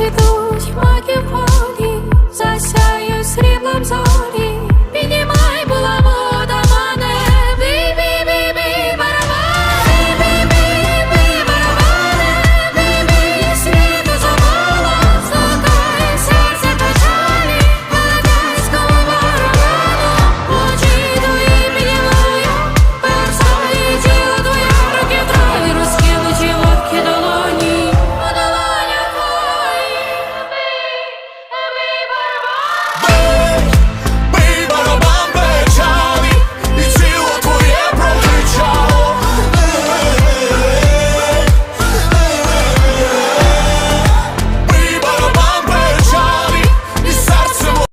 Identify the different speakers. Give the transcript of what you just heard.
Speaker 1: Цвітуть маківоні, засяє сріблом зо.